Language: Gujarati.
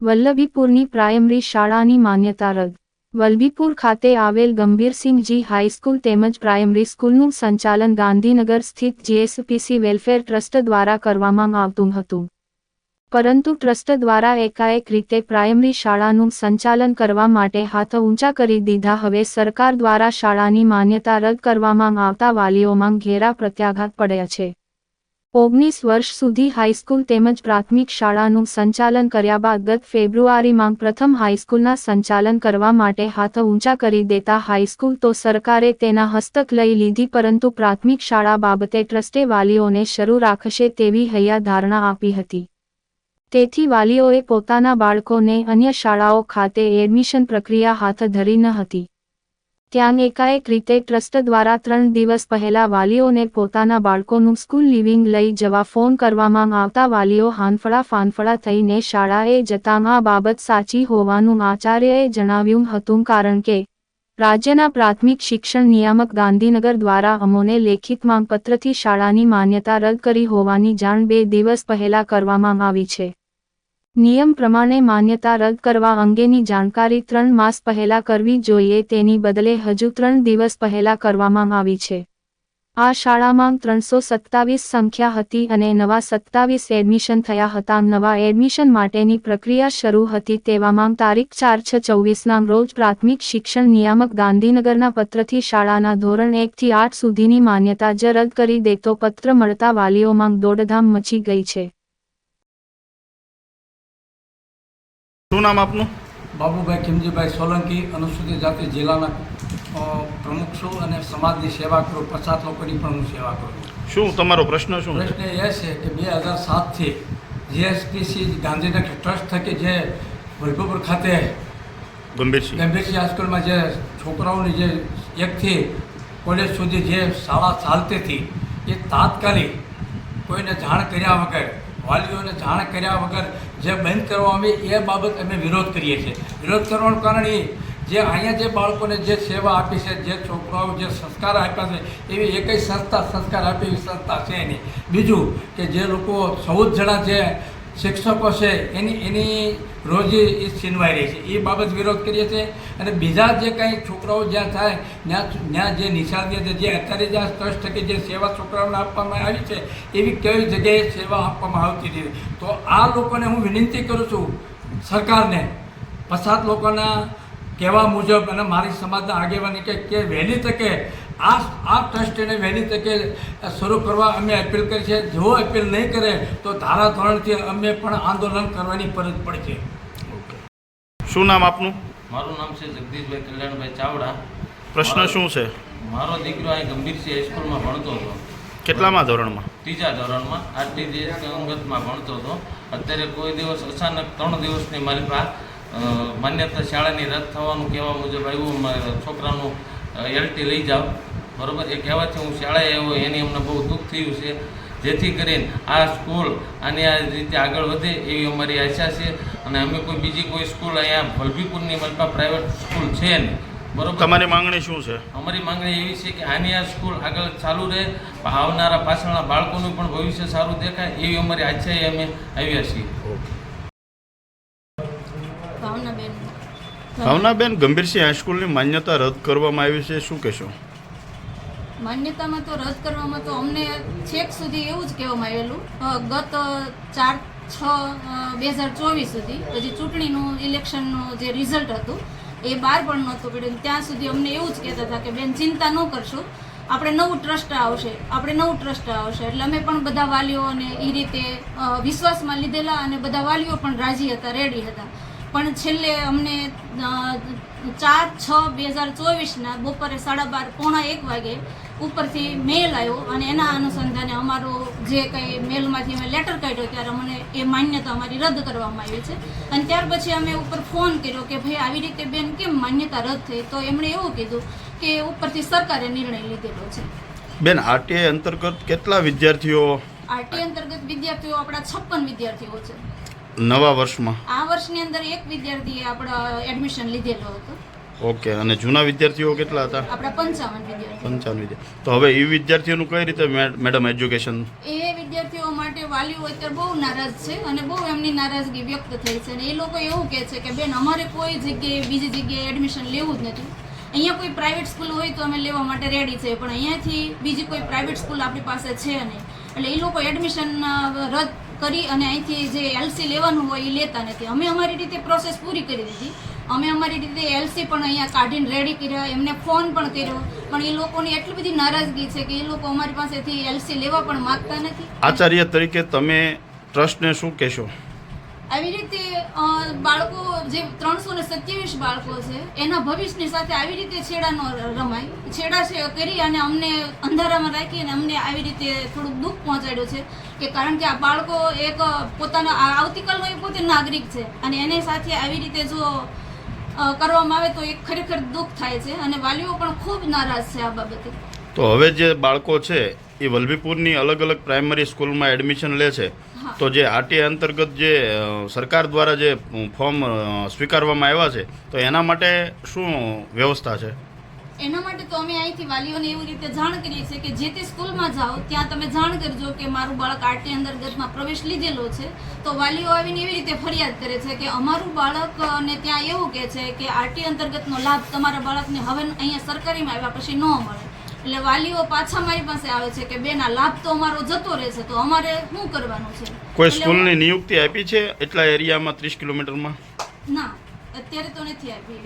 વલ્લભીપુરની પ્રાયમરી શાળાની માન્યતા રદ. વલ્લભીપુર ખાતે આવેલ ગંભીરસિંહજી હાઈસ્કૂલ તેમજ પ્રાયમરી સ્કૂલનું સંચાલન ગાંધીનગર સ્થિત જીએસપીસી વેલફેર ટ્રસ્ટ દ્વારા કરવામાં આવતું હતું. પરંતુ ટ્રસ્ટ દ્વારા એકાએક રીતે પ્રાયમરી શાળાનું સંચાલન કરવા માટે હાથ ઊંચા કરી દીધા. હવે સરકાર દ્વારા શાળાની માન્યતા રદ કરવામાં આવતા વાલીઓમાં ઘેરા પ્રત્યાઘાત પડ્યા છે. ઓગણીસ વર્ષ સુધી હાઈસ્કૂલ તેમજ પ્રાથમિક શાળાનું સંચાલન કર્યા બાદ ગત ફેબ્રુઆરીમાં પ્રથમ હાઈસ્કૂલના સંચાલન કરવા માટે હાથ ઊંચા કરી દેતા હાઈસ્કૂલ તો સરકારે તેના હસ્તક લઈ લીધી પરંતુ પ્રાથમિક શાળા બાબતે ટ્રસ્ટે વાલીઓને શરૂ રાખશે તેવી હૈયા ધારણા આપી હતી. તેથી વાલીઓએ પોતાના બાળકોને અન્ય શાળાઓ ખાતે એડમિશન પ્રક્રિયા હાથ ધરી ન હતી. ત્યાં એકાએક રીતે ટ્રસ્ટ દ્વારા ત્રણ દિવસ પહેલા વાલીઓને પોતાના બાળકોનું સ્કૂલ લિવિંગ લઈ જવા ફોન કરવામાં આવતા વાલીઓ હાંફળા ફાંફળા થઈને શાળાએ જતાં આ બાબત સાચી હોવાનું આચાર્યએ જણાવ્યું હતું કારણ કે, રાજ્યના પ્રાથમિક શિક્ષણ નિયામક ગાંધીનગર દ્વારા અમોને લેખિત માંગપત્રથી શાળાની માન્યતા રદ કરી હોવાની જાણ બે દિવસ પહેલા કરવામાં આવી છે. નિયમ પ્રમાણે માન્યતા રદ કરવા અંગેની જાણકારી ત્રણ માસ પહેલા કરવી જોઈએ તેની બદલે હજુ ત્રણ દિવસ પહેલા કરવામાં આવી છે. આ શાળામાં ત્રણસો સત્તાવીસ સંખ્યા હતી અને નવા સત્તાવીસ એડમિશન થયા હતા. નવા એડમિશન માટેની પ્રક્રિયા શરૂ હતી તેવામાં તારીખ ચાર છ ચોવીસના રોજ પ્રાથમિક શિક્ષણ નિયામક ગાંધીનગરના પત્રથી શાળાના ધોરણ એકથી આઠ સુધીની માન્યતા જ રદ કરી દેતો પત્ર મળતા વાલીઓમાં દોડધામ મચી ગઈ છે. શું નામ આપનું? બાબુભાઈ ખીમજીભાઈ સોલંકી અનુસૂચિત જાતિ જિલ્લાના પ્રમુખ છું અને સમાજની સેવા કરું પચાસ લોકોની પણ હું સેવા કરું શું તમારો પ્રશ્ન શું પ્રશ્ન એ છે કે બે હજાર સાતથી જીએસપીસી ગાંધીનગર ટ્રસ્ટ થકી જે વૈભવપુર ખાતે ગંભીરસિંહ ગંભીરસિંહ હાઈસ્કૂલમાં જે છોકરાઓની જે એકથી કોલેજ સુધી જે શાળા ચાલતી હતી એ તાત્કાલિક કોઈને જાણ કર્યા વગર વાલીઓને જાણ કર્યા વગર જે બંધ કરવામાં અમે એ બાબત અમે વિરોધ કરીએ છીએ. વિરોધ કરવાનું કારણ એ જે અહીંયા જે બાળકોને જે સેવા આપી છે, જે છોકરાઓ જે સંસ્કાર આપ્યા છે, એવી એકય સંસ્થા સંસ્કાર આપી એવી સંસ્થા છે નહીં. બીજું કે જે લોકો ચૌદ જણા જે શિક્ષકો છે, એની એની રોજી એ છીનવાઈ રહી છે. એ બાબત વિરોધ કરીએ છીએ અને બીજા જે કંઈ છોકરાઓ જ્યાં થાય, ત્યાં ત્યાં જે નિશાળની છે જે અત્યારે જ્યાં ટ્રસ્ટ થકી જે સેવા છોકરાઓને આપવામાં આવી છે, એવી કઈ જગ્યાએ સેવા આપવામાં આવતી હતી તો આ લોકોને હું વિનંતી કરું છું સરકારને, પછાત લોકોના કહેવા મુજબ અને મારી સમાજના આગેવાની કે કે વહેલી તકે આ આ ટ્રસ્ટને વહેલી તકે શરૂ કરવા અમે અપીલ કરી છે. જો અપીલ નહીં કરે તો ધારાધોરણથી અમે પણ આંદોલન કરવાની ફરજ પડશે. શું નામ આપનું? મારું નામ છે જગદીશભાઈ કલ્યાણભાઈ ચાવડા. પ્રશ્ન શું છે? મારો દીકરો અહીં ગંભીરસિંહ હાઈસ્કૂલમાં ભણતો હતો. કેટલામાં ધોરણમાં? ત્રીજા ધોરણમાં. આઠથી જે અંગતમાં ભણતો હતો. અત્યારે કોઈ દિવસ અચાનક ત્રણ દિવસની મારી પાસે માન્યતા શાળાની રદ થવાનું કહેવા મુજબ આવ્યું. છોકરાનું એલટી લઈ જાઓ. બરાબર? એ કહેવાથી હું શાળાએ આવ્યો. એની અમને બહુ દુઃખ થયું છે. જેથી કરીને આ સ્કૂલ આની આ રીતે આગળ વધે એવી અમારી આશા છે. અને અમે કોઈ બીજી કોઈ સ્કૂલ અહીંયા ભલભીપુરની મલપા પ્રાઇવેટ સ્કૂલ છે નહીં. બરોબર? તમારી માંગણી શું છે? અમારી માંગણી એવી છે કે આની આ સ્કૂલ આગળ ચાલુ રહે. આવનારા પાછળના બાળકોનું પણ ભવિષ્ય સારું દેખાય. એવી અમારી આચ્છાએ અમે આવ્યા છીએ. ભાવનાબેન ગંભીરસિંહ હાઈસ્કૂલની માન્યતા રદ કરવામાં આવી છે શું કહેશો? માન્યતામાં તો રદ કરવામાં તો અમને છેક સુધી એવું જ કહેવામાં આવેલું. ગત ચાર છ બે હજાર ચોવીસ સુધી પછી ચૂંટણીનું ઇલેક્શનનું જે રિઝલ્ટ હતું એ બહાર પણ નહોતું પડ્યું. ત્યાં સુધી અમને એવું જ કહેતા હતા કે બેન ચિંતા ન કરશો. આપણે નવું ટ્રસ્ટ આવશે. આપણે નવું ટ્રસ્ટ આવશે. એટલે અમે પણ બધા વાલીઓને એ રીતે વિશ્વાસમાં લીધેલા અને બધા વાલીઓ પણ રાજી હતા રેડી હતા. પણ છેલ્લે અમને ચાર છ બે હજાર ચોવીસના બપોરે સાડા બાર પોણા એક વાગે ઉપરથી મેલ આવ્યો અને એના અનુસંધાને અમારો જે કંઈ મેલમાંથી અમે લેટર કાઢ્યો ત્યારે અમને એ માન્યતા અમારી રદ કરવામાં આવી છે. અને ત્યાર પછી અમે ઉપર ફોન કર્યો કે ભાઈ આવી રીતે બેન કેમ માન્યતા રદ થઈ? તો એમણે એવું કીધું કે ઉપરથી સરકારે નિર્ણય લીધેલો છે. બેન આરટીઆઈ અંતર્ગત કેટલા વિદ્યાર્થીઓ? આરટીઆઈ અંતર્ગત વિદ્યાર્થીઓ આપણા છપ્પન વિદ્યાર્થીઓ છે. નવા વર્ષમાં? આ વર્ષની અંદર એક વિદ્યાર્થીએ આપણા એડમિશન લીધેલો હતો. ઓકે અને જૂના વિદ્યાર્થીઓ કેટલા હતા? આપણા પંચાવન વિદ્યાર્થીઓ. પંચાવન વિદ્યાર્થી તો હવે એ વિદ્યાર્થીઓનું કઈ રીતે મેડમ એજ્યુકેશન એ વિદ્યાર્થીઓ માટે વાલીઓ અત્યારે બહુ નારાજ છે અને બહુ એમની નારાજગી વ્યક્ત થઈ છે. અને એ લોકો એવું કહે છે કે બેન અમારે કોઈ જગ્યાએ બીજી જગ્યાએ એડમિશન લેવું જ નથી. અહીંયા કોઈ પ્રાઇવેટ સ્કૂલ હોય તો અમે લેવા માટે રેડી છે પણ અહીંયાથી બીજી કોઈ પ્રાઇવેટ સ્કૂલ આપણી પાસે છે નહીં. એટલે એ લોકો એડમિશન રદ કરી અને અહીંથી જે એલસી લેવાનું હોય એ લેતા નથી. અમે અમારી રીતે પ્રોસેસ પૂરી કરી દીધી. અમે અમારી રીતે એલસી પણ અહીંયા કાઢીને રેડી કર્યા. એમને ફોન પણ કર્યો. પણ એ લોકોની એટલી બધી નારાજગી છે કે એ લોકો અમારી પાસેથી એલસી લેવા પણ માંગતા નથી. આચાર્ય તરીકે તમે ટ્રસ્ટને શું કહેશો? આવી રીતે બાળકો જે ત્રણસો ને સત્યાવીસ બાળકો છે, એના ભવિષ્યની સાથે આવી રીતે છેડા ન રમાય. છેડા છે કરી અને અમને અંધારામાં રાખી અને અમને આવી રીતે થોડુંક દુઃખ પહોંચાડ્યું છે. કે કારણ કે આ બાળકો એક પોતાના આવતીકાલનો એ પોતે નાગરિક છે અને એની સાથે આવી રીતે જો કરવામાં આવે તો એ ખરેખર દુઃખ થાય છે અને વાલીઓ પણ ખૂબ નારાજ છે આ બાબતે. તો હવે જે બાળકો છે એ વલભીપુરની અલગ અલગ પ્રાઇમરી સ્કૂલમાં એડમિશન લે છે. તો જે આરટીઆઈ અંતર્ગત જે સરકાર દ્વારા જે ફોર્મ સ્વીકારવામાં આવ્યા છે, તો એના માટે શું વ્યવસ્થા છે? એના માટે તો અમે અહીંથી વાલીઓને એવી રીતે જાણ કરીએ છીએ કે જે તે સ્કૂલમાં જાઓ, ત્યાં તમે જાણ કરજો કે મારું બાળક આરટી અંતર્ગતમાં પ્રવેશ લીધેલો છે. તો વાલીઓ આવીને એવી રીતે ફરિયાદ કરે છે કે અમારું બાળક ને ત્યાં એવું કહે છે કે આરટી અંતર્ગતનો લાભ તમારા બાળકને હવે અહીંયા સરકારીમાં આવ્યા પછી ન મળે. એટલે વાલીઓ પાછા મારી પાસે આવે છે કે બેન આ લાભ તો અમારો જતો રહેશે તો અમારે શું કરવાનું છે? કોઈ સ્કૂલની નિયુક્તિ આપી છે એટલા એરિયામાં ત્રીસ કિલોમીટરમાં? ના અત્યારે તો નથી આપી.